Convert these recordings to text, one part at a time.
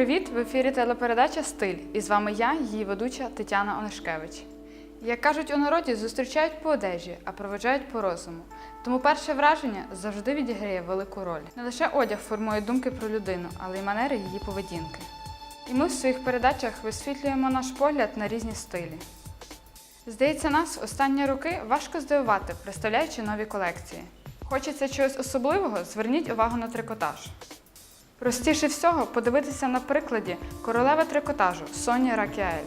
Привіт! В ефірі телепередача Стиль. І з вами я, її ведуча Тетяна Онишкевич. Як кажуть у народі, зустрічають по одежі, а проведжають по розуму. Тому перше враження завжди відіграє велику роль. Не лише одяг формує думки про людину, але й манери її поведінки. І ми в своїх передачах висвітлюємо наш погляд на різні стилі. Здається, нас останні роки важко здивувати, представляючи нові колекції. Хочеться чогось особливого, зверніть увагу на трикотаж. Простіше всього подивитися на прикладі королеви трикотажу Соні Ракіель,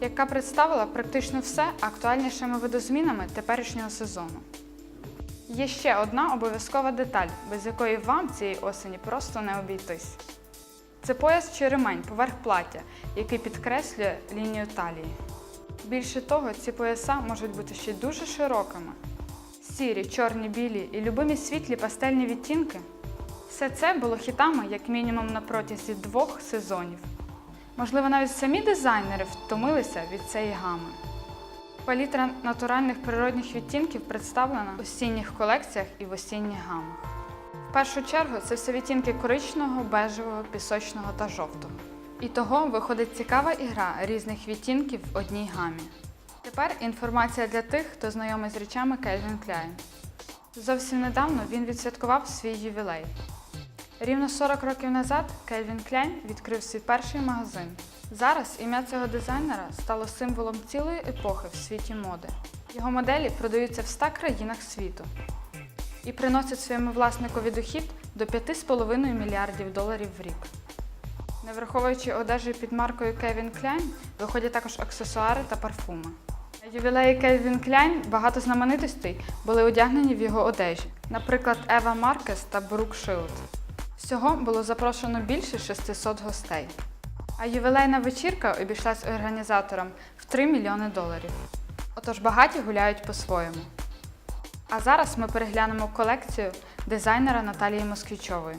яка представила практично все актуальнішими видозмінами теперішнього сезону. Є ще одна обов'язкова деталь, без якої вам цієї осені просто не обійтись. Це пояс чи ремень поверх плаття, який підкреслює лінію талії. Більше того, ці пояса можуть бути ще дуже широкими. Сірі, чорні, білі і любимі світлі пастельні відтінки все це було хітами як мінімум на протязі двох сезонів. Можливо, навіть самі дизайнери втомилися від цієї гами. Палітра натуральних природних відтінків представлена в осінніх колекціях і в осінніх гамах. В першу чергу це все відтінки коричневого, бежевого, пісочного та жовтого. І того виходить цікава ігра різних відтінків в одній гамі. Тепер інформація для тих, хто знайомий з речами Calvin Klein. Зовсім недавно він відсвяткував свій ювілей. Рівно 40 років назад Calvin Klein відкрив свій перший магазин. Зараз ім'я цього дизайнера стало символом цілої епохи в світі моди. Його моделі продаються в 100 країнах світу і приносять своєму власникові дохід до 5,5 мільярдів доларів в рік. Не враховуючи одежі під маркою Calvin Klein, виходять також аксесуари та парфуми. На ювілеї Calvin Klein багато знаменитостей були одягнені в його одежі, наприклад, Ева Маркес та Брук Шилд. Всього було запрошено більше 600 гостей. А ювілейна вечірка обійшлась організаторам в 3 мільйони доларів. Отож багаті гуляють по-своєму. А зараз ми переглянемо колекцію дизайнера Наталії Москвічової.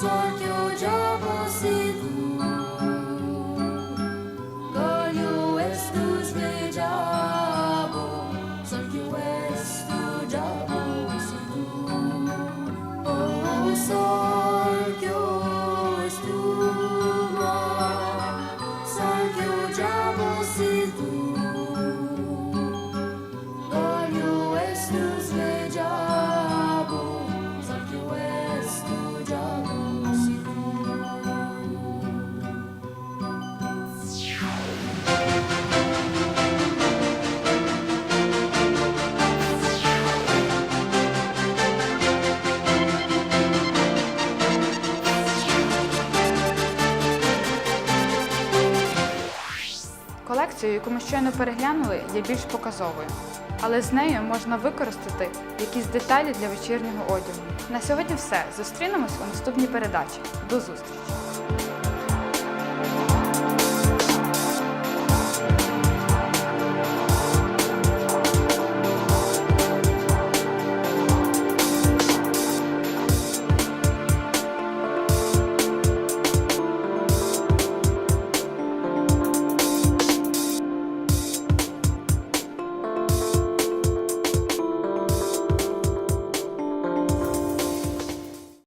só que o diabo se колекцію, яку ми щойно переглянули, є більш показовою. Але з нею можна використати якісь деталі для вечірнього одягу. На сьогодні все. Зустрінемось у наступній передачі. До зустрічі!